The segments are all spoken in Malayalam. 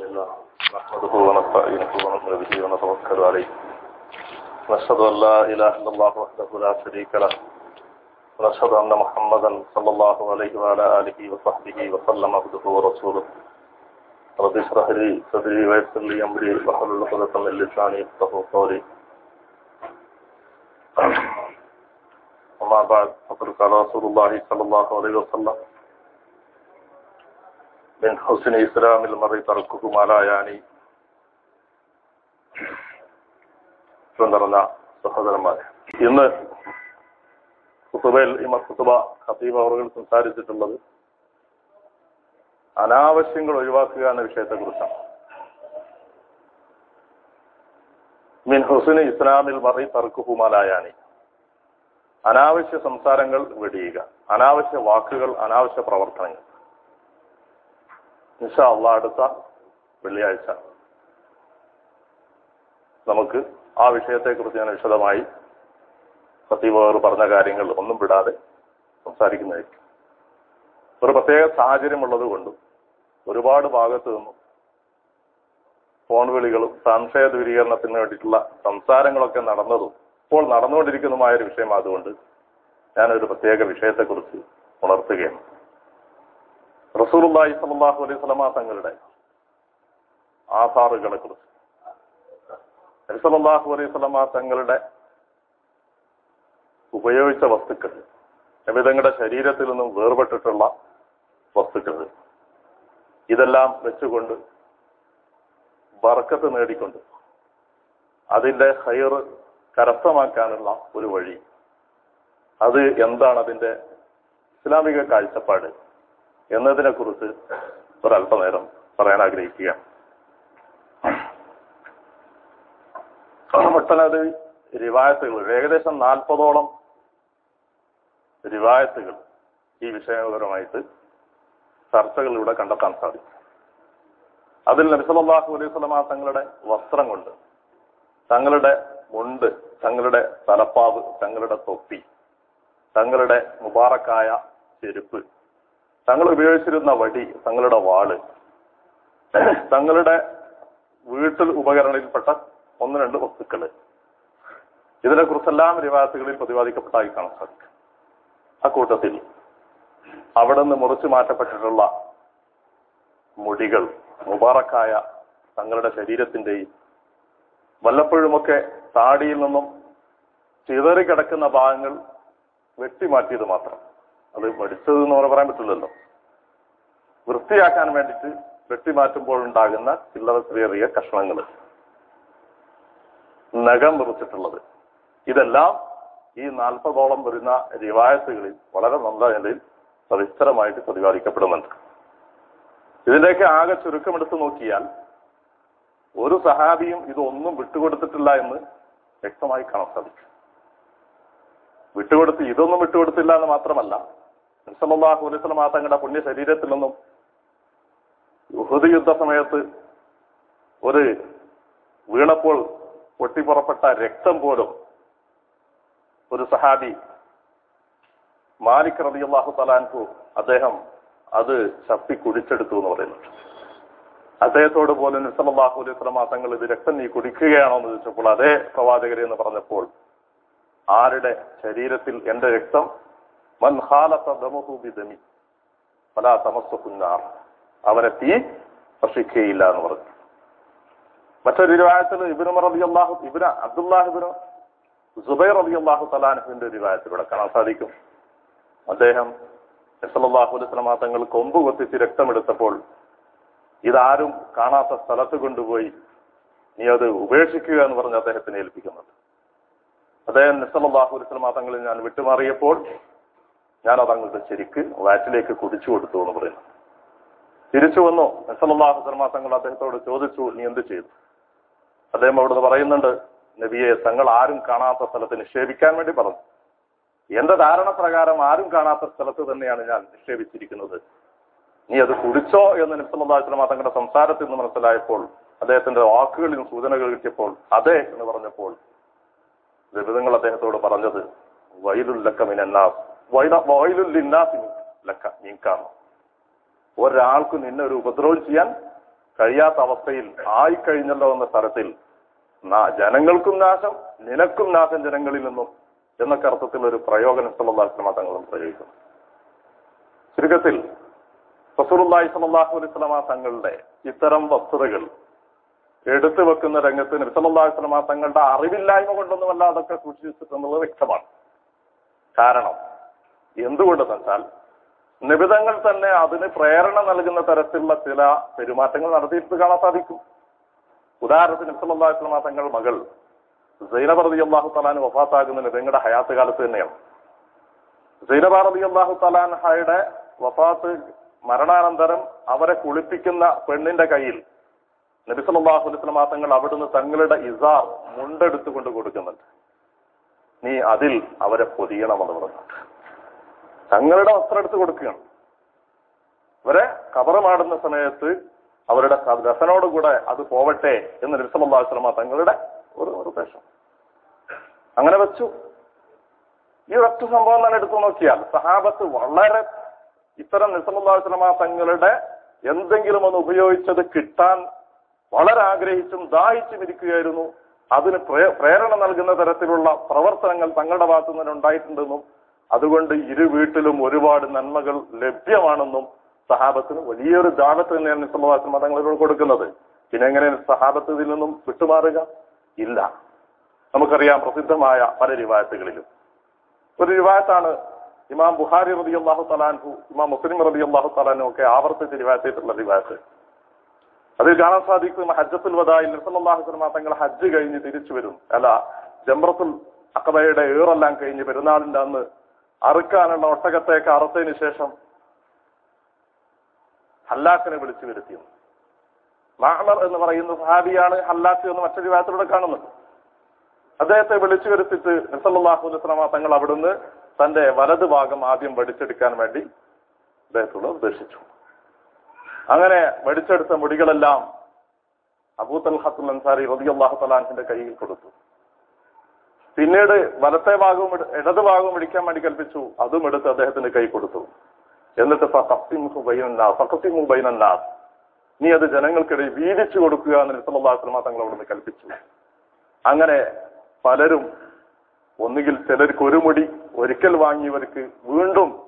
لله نحمده ونستعينه ونؤمن به ونتوكل عليه. نشهد أن لا إله إلا الله وحده لا شريك له. ونشهد أن محمدا صلى الله عليه وعلى آله وصحبه وسلم عبده ورسوله. رب اشرح لي صدري ويسر لي أمري واحلل عقدة من لساني يفقهوا قولي. أما بعد، فقد قال رسول الله صلى الله عليه وسلم من حسن إسلام المرء تركه ما لا يعني നിറഞ്ഞ സഹോദരന്മാരെ ഇന്ന് കുത്തുബയിൽ ഇമ കുത്തുബ ഖത്തീബ് അവറുകൾ സംസാരിച്ചിട്ടുള്ളത് അനാവശ്യങ്ങൾ ഒഴിവാക്കുക എന്ന വിഷയത്തെക്കുറിച്ചാണ് മിൻ ഹുസിന് ഇസ്ലാമിൽ മറി തർക്കുഹുമാലായാനി അനാവശ്യ സംസാരങ്ങൾ വെടിയുക അനാവശ്യ വാക്കുകൾ അനാവശ്യ പ്രവർത്തനങ്ങൾ നിഷ അള്ള അടുത്ത വെള്ളിയാഴ്ച. നമുക്ക് ആ വിഷയത്തെക്കുറിച്ച് ഞാൻ വിശദമായി സത്യവർ പറഞ്ഞ കാര്യങ്ങൾ ഒന്നും വിടാതെ സംസാരിക്കുന്നതായിരിക്കും. ഒരു പ്രത്യേക സാഹചര്യമുള്ളത് കൊണ്ടും ഒരുപാട് ഭാഗത്തു നിന്നും ഫോൺ വിളികളും സംശയ ദൂരീകരണത്തിന് വേണ്ടിയിട്ടുള്ള സംസാരങ്ങളൊക്കെ നടന്നതും ഇപ്പോൾ നടന്നുകൊണ്ടിരിക്കുന്നതുമായ ഒരു വിഷയം അതുകൊണ്ട് ഞാനൊരു പ്രത്യേക വിഷയത്തെക്കുറിച്ച് ഉണർത്തുകയാണ്. റസൂലുള്ളാഹി സ്വല്ലല്ലാഹു അലൈഹി വസല്ലമ തങ്ങളുടെ ആധാറുകളെ കുറിച്ച്. സല്ലല്ലാഹു അലൈഹി വസല്ലമ തങ്ങളുടെ ഉപയോഗിച്ച വസ്തുക്കൾ നബിതങ്ങളുടെ ശരീരത്തിൽ നിന്നും വേർപെട്ടിട്ടുള്ള വസ്തുക്കൾ ഇതെല്ലാം വെച്ചുകൊണ്ട് ബർക്കത്ത് നേടിക്കൊണ്ട് അതിന്റെ ഹയർ കരസ്ഥമാക്കാനുള്ള ഒരു വഴി. അത് എന്താണ് അതിന്റെ ഇസ്ലാമിക കാഴ്ചപ്പാട്? എന്നതിനെ കുറിച്ച് ഒരല്പനേരം പറയാൻ ആഗ്രഹിക്കുക. ഒട്ടനവധി റിവായത്തുകൾ ഏകദേശം നാൽപ്പതോളം റിവായത്തുകൾ ഈ വിഷയപരമായിട്ട് ചർച്ചകളിലൂടെ കണ്ടെത്താൻ സാധിക്കും അതിൽ നബിസലാഹു അലൈഹി സ്വലമ തങ്ങളുടെ വസ്ത്രം കൊണ്ട് തങ്ങളുടെ മുണ്ട് തങ്ങളുടെ തലപ്പാവ് തങ്ങളുടെ തൊപ്പി തങ്ങളുടെ മുബാറക്കായ ചെരുപ്പ് തങ്ങൾ ഉപയോഗിച്ചിരുന്ന വടി തങ്ങളുടെ വാൾ തങ്ങളുടെ വീട്ടിൽ ഉപകരണയിൽപ്പെട്ട ഒന്ന് രണ്ട് വസ്തുക്കൾ ഇതിനെക്കുറിച്ചെല്ലാം രവാസികളിൽ പ്രതിപാദിക്കപ്പെട്ടായി കാണാൻ സാധിക്കും ആ കൂട്ടത്തിൽ അവിടെ നിന്ന് മുറിച്ചു മാറ്റപ്പെട്ടിട്ടുള്ള മുടികൾ മുബാറക്കായ തങ്ങളുടെ ശരീരത്തിന്റെയും വല്ലപ്പോഴുമൊക്കെ താടിയിൽ നിന്നും ചിതറി കിടക്കുന്ന ഭാഗങ്ങൾ വെട്ടിമാറ്റിയത് മാത്രം. അത് പഠിച്ചത് എന്ന് പറയാൻ പറ്റില്ലല്ലോ. വൃത്തിയാക്കാൻ വേണ്ടിയിട്ട് വെട്ടിമാറ്റുമ്പോൾ ഉണ്ടാകുന്ന ചില്ലറ ചെറിയ കഷ്ണങ്ങൾ നഖം മുറിച്ചിട്ടുള്ളത്. ഇതെല്ലാം ഈ നാൽപ്പതോളം വരുന്ന രിവായത്തുകളിൽ വളരെ നല്ല നിലയിൽ സവിസ്തരമായിട്ട് പ്രതിപാദിക്കപ്പെടുന്നുണ്ട്. ഇതിന്റെയൊക്കെ ആകെ ചുരുക്കമെടുത്ത് നോക്കിയാൽ ഒരു സഹാബിയും ഇതൊന്നും വിട്ടുകൊടുത്തിട്ടില്ല എന്ന് വ്യക്തമായി കാണാൻ സാധിക്കും. വിട്ടുകൊടുത്ത് ഇതൊന്നും വിട്ടുകൊടുത്തില്ല എന്ന് മാത്രമല്ല വസല്ലം ആ തങ്ങളുടെ പുണ്യ ശരീരത്തിൽ നിന്നും ഉഹുദ് യുദ്ധ സമയത്ത് ഒരു വീണപ്പോൾ പൊട്ടിപ്പുറപ്പെട്ട രക്തം പോലും ഒരു സഹാബി മാലിക് റബി അള്ളാഹു തലാൻകു അദ്ദേഹം അത് ശക്തി കുടിച്ചെടുത്തു എന്ന് പറയുന്നു. അദ്ദേഹത്തോട് പോലും നിസ്സലാഹു അലൈഹി സ്വലം തങ്ങൾ ഇത് രക്തം നീ കുടിക്കുകയാണോ എന്ന് ചോദിച്ചപ്പോൾ അതേ പ്രവാചകരെ എന്ന് പറഞ്ഞപ്പോൾ ആരുടെ ശരീരത്തിൽ എന്റെ രക്തം മൻ ഹാലത്ത ദമഹൂബി ദമി പല തമസ്സുന്നാർ അവനെ തീ സ്പർശിക്കുകയില്ല എന്ന് പറഞ്ഞു. മറ്റൊരു രൂപായത്തിൽ ഇബിന് റബി അള്ളാഹു ഇബിന് അബ്ദുല്ലാഹിബിന് സുബൈർ റബി അള്ളാഹു തലാനുഹിന്റെ രൂപായത്തിലൂടെ കാണാൻ സാധിക്കും. അദ്ദേഹം നസലാഹു അലൈസ്ലാം തങ്ങൾ കൊമ്പ് കൊത്തിച്ച് രക്തമെടുത്തപ്പോൾ ഇതാരും കാണാത്ത സ്ഥലത്ത് കൊണ്ടുപോയി നീ അത് ഉപേക്ഷിക്കുക എന്ന് പറഞ്ഞ് അദ്ദേഹത്തിനെ ഏൽപ്പിക്കുന്നത്. അദ്ദേഹം നിസലാഹു അലൈസ്ലാം തങ്ങളിൽ ഞാൻ വിട്ടുമാറിയപ്പോൾ ഞാൻ അതങ്ങോട്ട് ശരിക്ക് വാറ്റിലേക്ക് കുടിച്ചു കൊടുത്തു എന്ന് പറയുന്നു തിരിച്ചു വന്നു. നസലാഹു സർമാസങ്ങൾ അദ്ദേഹത്തോട് ചോദിച്ചു നീ എന്ത് ചെയ്തു? അദ്ദേഹം അവിടുന്ന് പറയുന്നുണ്ട് നബിയെ തങ്ങൾ ആരും കാണാത്ത സ്ഥലത്ത് നിക്ഷേപിക്കാൻ വേണ്ടി പറഞ്ഞു. എന്റെ ധാരണ പ്രകാരം ആരും കാണാത്ത സ്ഥലത്ത് തന്നെയാണ് ഞാൻ നിക്ഷേപിച്ചിരിക്കുന്നത്. നീ അത് കുടിച്ചോ? എന്ന് നിസ്സലാസ്ലമ തങ്ങളുടെ സംസാരത്തിൽ നിന്ന് മനസ്സിലായപ്പോൾ അദ്ദേഹത്തിന്റെ വാക്കുകളിൽ സൂചനകൾ കിട്ടിയപ്പോൾ അതെ എന്ന് പറഞ്ഞപ്പോൾ ലഭിതങ്ങൾ അദ്ദേഹത്തോട് പറഞ്ഞത് വൈലുല്ലക്കമിനാസ് ഒരാൾക്ക് നിന്നെ ഒരു ഉപദ്രവം ചെയ്യാൻ കഴിയാത്ത അവസ്ഥയിൽ ആയിക്കഴിഞ്ഞല്ലോ എന്ന തരത്തിൽ ജനങ്ങൾക്കും നാശം നിനക്കും നാശം ജനങ്ങളിൽ നിന്നും എന്നൊക്കെ അർത്ഥത്തിൽ ഒരു പ്രയോഗനം സല്ലാസ്ലമ തങ്ങളും പ്രയോഗിക്കുന്നു. ചുരുക്കത്തിൽ സ്വല്ലല്ലാഹു അലൈഹി വസല്ലമ തങ്ങളുടെ ഇത്തരം വസ്തുതകൾ എടുത്തു വെക്കുന്ന രംഗത്ത് നബി സല്ലല്ലാഹു അലൈഹി തങ്ങളുടെ അറിവില്ലായ്മ കൊണ്ടൊന്നുമല്ല അതൊക്കെ സൂക്ഷിച്ചിട്ടുള്ളത് വ്യക്തമാണ്. കാരണം എന്തുകൊണ്ടെന്ന് വെച്ചാൽ നിബിതങ്ങൾ തന്നെ അതിന് പ്രേരണ നൽകുന്ന തരത്തിലുള്ള ചില പെരുമാറ്റങ്ങൾ നടത്തിയിട്ട് കാണാൻ സാധിക്കും. ഉദാഹരണത്തിന് നബ്സല്ലാ വസ്ലമ തങ്ങൾ മകൾ സൈനബ അള്ളാഹു തലാൻ വഫാത്താകുന്ന നിബിങ്ങളുടെ ഹയാത്ത് കാലത്ത് തന്നെയാണ്. സൈനബ അള്ളാഹു തലാൻഹയുടെ വഫാത്ത് മരണാനന്തരം അവരെ കുളിപ്പിക്കുന്ന പെണ്ണിന്റെ കയ്യിൽ നബി സല്ലല്ലാഹു അലൈഹി തങ്ങൾ അവിടുന്ന് തങ്ങളുടെ ഇസാർ മുണ്ടെടുത്തുകൊണ്ട് കൊടുക്കുന്നുണ്ട്. നീ അതിൽ അവരെ പൊതിയണമെന്ന് പറഞ്ഞു. തങ്ങളുടെ വസ്ത്രം എടുത്ത് കൊടുക്കുകയാണ്. ഇവരെ കബറമാടുന്ന സമയത്ത് അവരുടെ രസനോടുകൂടെ അത് പോവട്ടെ എന്ന് നബി സല്ലല്ലാഹു അലൈഹി തങ്ങളുടെ ഒരു നിർദ്ദേശം അങ്ങനെ വെച്ചു. ഈ ഒറ്റ സംഭവം തന്നെ എടുത്തു നോക്കിയാൽ സഹാബത്ത് വളരെ ഇത്തരം നിസമുല്ലാസ്ലമ തങ്ങളുടെ എന്തെങ്കിലും ഒന്ന് ഉപയോഗിച്ചത് കിട്ടാൻ വളരെ ആഗ്രഹിച്ചും ദാഹിച്ചും ഇരിക്കുകയായിരുന്നു. അതിന് പ്രേ- പ്രേരണ നൽകുന്ന തരത്തിലുള്ള പ്രവർത്തനങ്ങൾ തങ്ങളുടെ ഭാഗത്തു നിന്ന് ഉണ്ടായിട്ടുണ്ടെന്നും അതുകൊണ്ട് ഇരു വീട്ടിലും ഒരുപാട് നന്മകൾ ലഭ്യമാണെന്നും സഹാബത്തിന് വലിയൊരു ദാവത്ത് തന്നെയാണ് നിസമുല്ലാസ്ലമ മതങ്ങളിലൂടെ കൊടുക്കുന്നത്. പിന്നെ എങ്ങനെ സഹാബത്ത് ഇതിൽ നിന്നും വിട്ടുമാറുക? ഇല്ല. നമുക്കറിയാം പ്രസിദ്ധമായ പല രിവായത്തുകളിലും. ഒരു രിവായത്താണ് ഇമാം ബുഹാരി റബി അള്ളാഹു തലാൻഹു ഇമാം മുസ്ലിം റബി അള്ളാഹു തലാനും ഒക്കെ ആവർത്തിച്ച് റിവായത്തിട്ടുള്ള രിവായത്ത്. അതിൽ കാണാൻ സാധിക്കും ഹജ്ജത്തുൽ വദായിൽ നിർസല്ലാഹു സ്വലമ തങ്ങൾ ഹജ്ജ് കഴിഞ്ഞ് തിരിച്ചു വരും. അല്ല ജംറത്തുൽ അക്കബയുടെ ഏറെല്ലാം കഴിഞ്ഞ് പെരുന്നാളിന്റെ അന്ന് അറുക്കാനുള്ള ഒട്ടകത്തേക്ക് അറുത്തതിന് ശേഷം ഹല്ലാക്കിനെ വിളിച്ചു വരുത്തിയത്. മാമർ എന്ന് പറയുന്ന സഹാബിയാണ് ഹല്ലാക്ക് എന്ന് മറ്റൊരു വിവാഹത്തിലൂടെ കാണുന്നത്. അദ്ദേഹത്തെ വിളിച്ചു വരുത്തിട്ട് നിസല്ലാഹു വസ്ലമ തങ്ങൾ അവിടുന്ന് തന്റെ വലത് ഭാഗം ആദ്യം വടിച്ചെടുക്കാൻ വേണ്ടി അദ്ദേഹത്തോട് ഉപദേശിച്ചു. അങ്ങനെ വടിച്ചെടുത്ത മുടികളെല്ലാം അബൂത്തൽ ഹത്തുൽ അൻസാരി റബി അള്ളാഹു തലാൻസിന്റെ കയ്യിൽ കൊടുത്തു. പിന്നീട് വലത്തെ ഭാഗവും ഇട- ഇടത് ഭാഗവും ഇടിക്കാൻ വേണ്ടി കൽപ്പിച്ചു. അതും എടുത്ത് അദ്ദേഹത്തിന്റെ കൈ കൊടുത്തു. എന്നിട്ട് ഫഖസിമുഹു ബൈനന്നാസ്, ഫഖസിമു ബൈനന്നാസ്. നീ അത് ജനങ്ങൾക്കിടയിൽ വീതിച്ചു കൊടുക്കുക എന്ന് നിസല്ലാസ്ലമ തങ്ങൾ അവിടുന്ന് കൽപ്പിച്ചു. അങ്ങനെ പലരും ഒന്നുകിൽ ചിലർക്ക് ഒരു മുടി ഒരിക്കൽ വാങ്ങിയവർക്ക് വീണ്ടും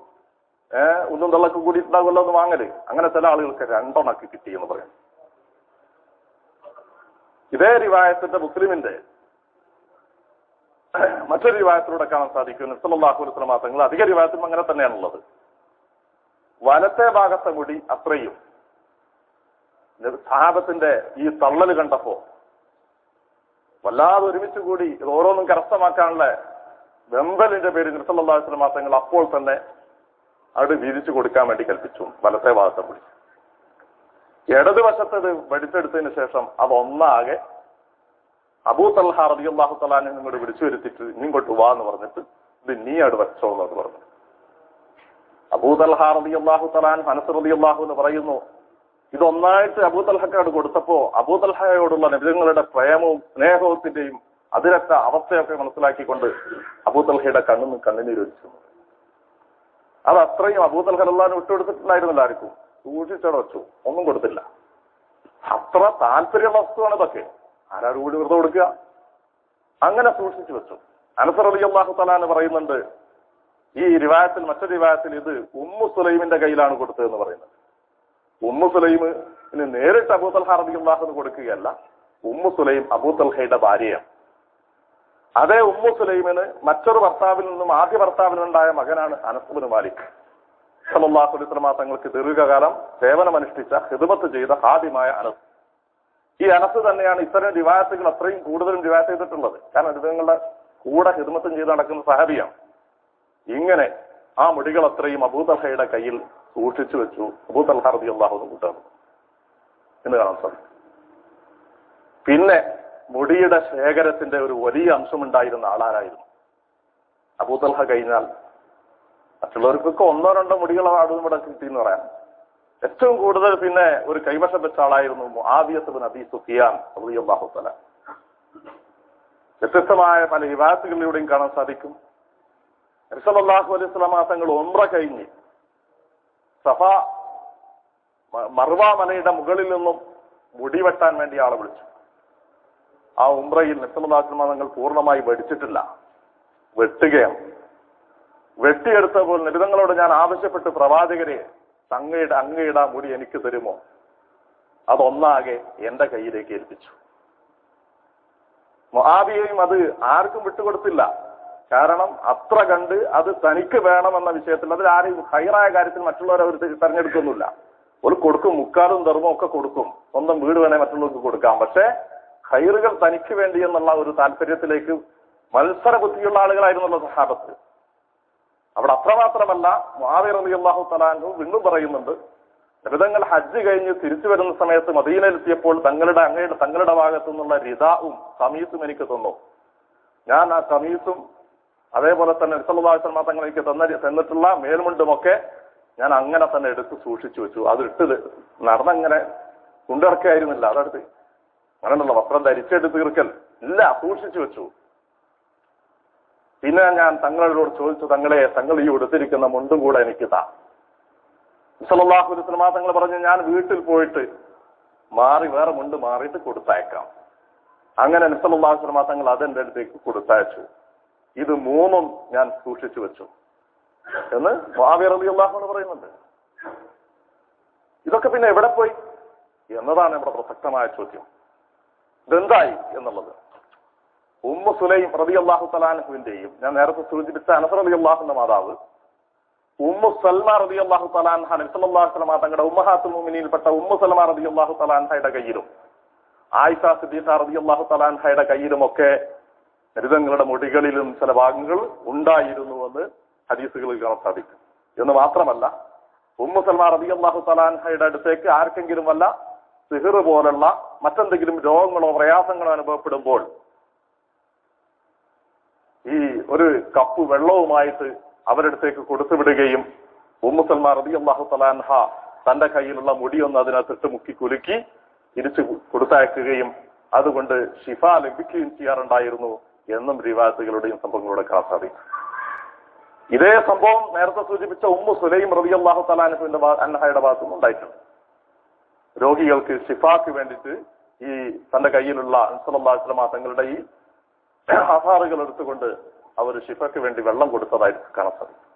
ഏഹ് ഒന്നും തള്ളക്ക് കൂടി ഉണ്ടാകുമല്ലോ എന്ന് വാങ്ങൽ. അങ്ങനെ ചില ആളുകൾക്ക് രണ്ടെണ്ണക്ക് കിട്ടി എന്ന് പറയാം. ഇതേ റിവായത്തിന്റെ മുസ്ലിമിന്റെ മറ്റൊരു വിവാഹത്തിലൂടെ കാണാൻ സാധിക്കും നിസ്ലാഹു വസ്ലമാ തങ്ങൾ അധിക വിവാഹത്തിലും അങ്ങനെ തന്നെയാണുള്ളത്. വലത്തെ ഭാഗത്തെ മുടി അത്രയും സഹാബത്തിന്റെ ഈ തള്ളൽ കണ്ടപ്പോ വല്ലാതെ ഒരുമിച്ച് കൂടി ഇത് ഓരോന്നും കരസ്ഥമാക്കാനുള്ള വെമ്പലിന്റെ പേര് നിർത്തല്ലാസ്ലം മാസങ്ങൾ അപ്പോൾ തന്നെ അവിടെ വിരിച്ചു കൊടുക്കാൻ വേണ്ടി കൽപ്പിച്ചു വലത്തെ ഭാഗത്തെ മുടി. ഇടതുവശത്തത് വെടിച്ചെടുത്തതിന് ശേഷം അതൊന്നാകെ അബൂ തൽഹ റബി അള്ളാഹു തലാനെ നിങ്ങോട്ട് വിളിച്ചു വരുത്തിട്ട് ഇങ്ങോട്ട് വാ എന്ന് പറഞ്ഞിട്ട് ഇത് നീ അവിടെ വെച്ചോ എന്ന് പറഞ്ഞു. അബൂ തൽഹ റബി അള്ളാഹു തലാൻ ഹനസ് റബി അള്ളാഹു എന്ന് പറയുന്നു ഇതൊന്നായിട്ട് അബൂ തൽഹക്കാട് കൊടുത്തപ്പോ അബൂ തൽഹയോടുള്ള നബിതങ്ങളുടെ പ്രേമവും സ്നേഹത്തിന്റെയും അതിരറ്റ അവസ്ഥയൊക്കെ മനസ്സിലാക്കിക്കൊണ്ട് അബൂ തൽഹയുടെ കണ്ണിന് കണ്ണുനീരൊലിച്ചു അത് അത്രയും അബൂ തൽഹലാൻ വിട്ടുകൊടുത്തിട്ടുണ്ടായിരുന്നില്ല ആർക്കും. സൂക്ഷിച്ചവിടെ വെച്ചു. ഒന്നും കൊടുത്തില്ല. അത്ര താല്പര്യ വസ്തുവാണ് ഇതൊക്കെ. ആരാട് കൂടി വെറുതെ കൊടുക്കുക? അങ്ങനെ സൂക്ഷിച്ചു വെച്ചു. അനസർ അലി അള്ളാഹു തലാന്ന് പറയുന്നുണ്ട് ഈ റിവായത്തിൽ മറ്റൊരു റിവായത്തിൽ ഇത് ഉമ്മു സുലൈമിന്റെ കയ്യിലാണ് കൊടുത്തതെന്ന് പറയുന്നത്. ഉമ്മു സുലൈമിന് നേരിട്ട് അബൂ തൽഹ റബി അള്ളാഹുന്ന് കൊടുക്കുകയല്ല ഉമ്മു സുലൈം അബൂ തൽഹയുടെ ഭാര്യയാണ്. അതേ ഉമ്മു സുലൈമിന് മറ്റൊരു ഭർത്താവിൽ നിന്നും ആദ്യ ഭർത്താവിനുണ്ടായ മകനാണ് അനസുബിന് മാലിക്. അലിസ്ലമാ തങ്ങൾക്ക് ദീർഘകാലം സേവനമനുഷ്ഠിച്ച ഹിതുമത്ത് ചെയ്ത ഹാദിമായ അനസ്. ഈ അനസ് തന്നെയാണ് ഇത്തരം റിവായത്തുകൾ അത്രയും കൂടുതലും റിവായത്ത് ചെയ്തിട്ടുള്ളത്. കാരണം ഇതുങ്ങളുടെ കൂടെ ഹിദ്മത്തും ചെയ്ത് നടക്കുന്ന സഹാബിയാണ്. ഇങ്ങനെ ആ മുടികൾ അത്രയും അബൂതൽഹയുടെ കയ്യിൽ സൂക്ഷിച്ചു വെച്ചു. അബൂതൽഹ റബി അള്ളാഹു കൂട്ടുന്നു എന്ന് കാണാൻ സാധിക്കും. പിന്നെ മുടിയുടെ ശേഖരത്തിന്റെ ഒരു വലിയ അംശമുണ്ടായിരുന്ന ആളാരായിരുന്നു? അബൂതൽഹ കഴിഞ്ഞാൽ മറ്റുള്ളവർക്കൊക്കെ ഒന്നോ രണ്ടോ മുടികളോ ആടും ഇവിടെ കിട്ടിയെന്ന് പറയാം. ഏറ്റവും കൂടുതൽ പിന്നെ ഒരു കൈവശം വെച്ച ആളായിരുന്നു ആദ്യത്തെ നബി സുഫിയാൻ അള്ളാഹു വ്യത്യസ്തമായ പല വിവാഹത്തുകളിലൂടെയും കാണാൻ സാധിക്കും. നബിസല്ലാഹു അലൈഹി സ്വലാമ തങ്ങൾ ഒമ്ര കഴിഞ്ഞ് സഫ മർവ മലയുടെ മുകളിൽ നിന്നും മുടി വെട്ടാൻ വേണ്ടി ആളെ വിളിച്ചു. ആ ഉംറയിൽ നിസ്സലാസ്ലമ തങ്ങൾ പൂർണമായി വെടിച്ചിട്ടില്ല. വെട്ടുകയാണ്. വെട്ടിയെടുത്തപ്പോൾ നിബിതങ്ങളോട് ഞാൻ ആവശ്യപ്പെട്ട് പ്രവാചകരെ അങ്ങയുടെ അങ്ങയുടെ മുടി എനിക്ക് തരുമോ? അതൊന്നാകെ എന്റെ കയ്യിലേക്ക് ഏൽപ്പിച്ചു. മൊഹാബിയെയും അത് ആർക്കും വിട്ടുകൊടുത്തില്ല. കാരണം അത്ര കണ്ട് അത് തനിക്ക് വേണമെന്ന വിഷയത്തിൽ അതിൽ ആരെയും ഹൈറായ കാര്യത്തിൽ മറ്റുള്ളവരെ അവർ തെരഞ്ഞെടുക്കുന്നില്ല. ഒരു കൊടുക്കും മുക്കാലും ധർമ്മവും ഒക്കെ കൊടുക്കും. സ്വന്തം വീട് വേണേ മറ്റുള്ളവർക്ക് കൊടുക്കാം. പക്ഷേ ഹൈറുകൾ തനിക്ക് വേണ്ടി എന്നുള്ള ഒരു താല്പര്യത്തിലേക്ക് മത്സര ബുദ്ധിയുള്ള ആളുകളായിരുന്നുള്ള സഹാബത്ത്. അവിടെ അത്രമാത്രമല്ല മുഹാബിർ അലി അള്ളാഹു തലാൻഹു വീണ്ടും പറയുന്നുണ്ട് ലളിതങ്ങൾ ഹജ്ജ് കഴിഞ്ഞ് തിരിച്ചു വരുന്ന സമയത്ത് മദീനയിലെത്തിയപ്പോൾ തങ്ങളുടെ അങ്ങയുടെ തങ്ങളുടെ ഭാഗത്തു നിന്നുള്ള രിതാവും കമീസും എനിക്ക് തന്നു. ഞാൻ ആ കമീസും അതേപോലെ തന്നെ നിസലാസ്ലമ തങ്ങൾ എനിക്ക് തന്ന തന്നിട്ടുള്ള മേൽമുണ്ടുമൊക്കെ ഞാൻ അങ്ങനെ തന്നെ എടുത്ത് സൂക്ഷിച്ചു വെച്ചു. അത് ഇട്ട് നടന്നങ്ങനെ കൊണ്ടിറക്കായിരുന്നില്ല അതെടുത്ത് അങ്ങനെയുള്ള വസ്ത്രം ധരിച്ചെടുത്ത് തീർക്കൽ ഇല്ല സൂക്ഷിച്ചു വെച്ചു. പിന്നെ ഞാൻ തങ്ങളോട് ചോദിച്ചു തങ്ങളെ തങ്ങൾ ഈ ഉടുത്തിരിക്കുന്ന മുണ്ടും കൂടെ എനിക്ക് താ. സല്ലാഹു തങ്ങൾ പറഞ്ഞു ഞാൻ വീട്ടിൽ പോയിട്ട് മാറി വേറെ മുണ്ട് മാറിയിട്ട് കൊടുത്തയക്കാം. അങ്ങനെ നിസലാഹുസ്ലമാ തങ്ങൾ അതെന്റെ അടുത്തേക്ക് കൊടുത്തയച്ചു. ഇത് മൂന്നും ഞാൻ സൂക്ഷിച്ചു വെച്ചു. എന്ന് മാവിയർ അലി അള്ളാഹു പറയുന്നുണ്ട്. ഇതൊക്കെ പിന്നെ എവിടെ പോയി? എന്നതാണ് ഇവിടെ പ്രസക്തമായ ചോദ്യം. ഇതെന്തായി എന്നുള്ളത്? ഉമ്മ സുലൈം റബി അള്ളാഹു തലാൻഹുവിന്റെയും ഞാൻ നേരത്തെ സൂചിപ്പിച്ച അനസർ അലി അള്ളാഹുന്റെ മാതാവ് ഉമ്മു സൽമ റബി അള്ളാഹു തലാൻഹ നബ്സല്ലാഹു സ്വലമ തങ്ങളുടെ ഉമ്മഹാത്തുൽ മുമിനിയിൽപ്പെട്ട ഉമ്മു സൽമ റബി അള്ളാഹു തലാൻഹയുടെ കയ്യിലും ആയിഷ സിദ്ദീഖ റബി അള്ളാഹു തലാൻഹയുടെ കയ്യിലുമൊക്കെ ഹരിതങ്ങളുടെ മുടികളിലും ചില ഭാഗങ്ങൾ ഉണ്ടായിരുന്നുവെന്ന് ഹദീസുകളിൽ കാണാൻ സാധിക്കും. എന്ന് മാത്രമല്ല ഉമ്മു സൽമ റബി അള്ളാഹു തലാൻഹയുടെ അടുത്തേക്ക് ആർക്കെങ്കിലും വല്ല സിഹിർ പോലുള്ള മറ്റെന്തെങ്കിലും രോഗങ്ങളോ പ്രയാസങ്ങളോ അനുഭവപ്പെടുമ്പോൾ ഈ ഒരു കപ്പ് വെള്ളവുമായിട്ട് അവരടുത്തേക്ക് കൊടുത്തുവിടുകയും ഉമ്മുസൽമാർ റബി അള്ളാഹു തലാൻഹ തന്റെ കയ്യിലുള്ള മുടിയൊന്ന് അതിനകത്തിട്ട് മുക്കി കുലുക്കി തിരിച്ചു കൊടുത്തയക്കുകയും അതുകൊണ്ട് ഷിഫ ലഭിക്കുകയും ചെയ്യാറുണ്ടായിരുന്നു എന്നും റിവായത്തുകളുടെയും സംഭവങ്ങളുടെ സാധിക്കും ഇതേ സംഭവം നേരത്തെ സൂചിപ്പിച്ച ഉമ്മു സുലൈം റബി അള്ളാഹു തലാൻഹുവിന്റെ അന്നഹയുടെ ഭാഗത്തുനിന്ന് ഉണ്ടായിട്ടുണ്ട്. രോഗികൾക്ക് ഷിഫാക്ക് വേണ്ടിയിട്ട് ഈ തന്റെ കയ്യിലുള്ള അൻസലാസ്ലമ തങ്ങളുടെ ഈ ആധാറുകൾ എടുത്തുകൊണ്ട് അവർ ഷിഫയ്ക്ക് വേണ്ടി വെള്ളം കൊടുത്തതായിട്ട് കാണാൻ സാധിക്കും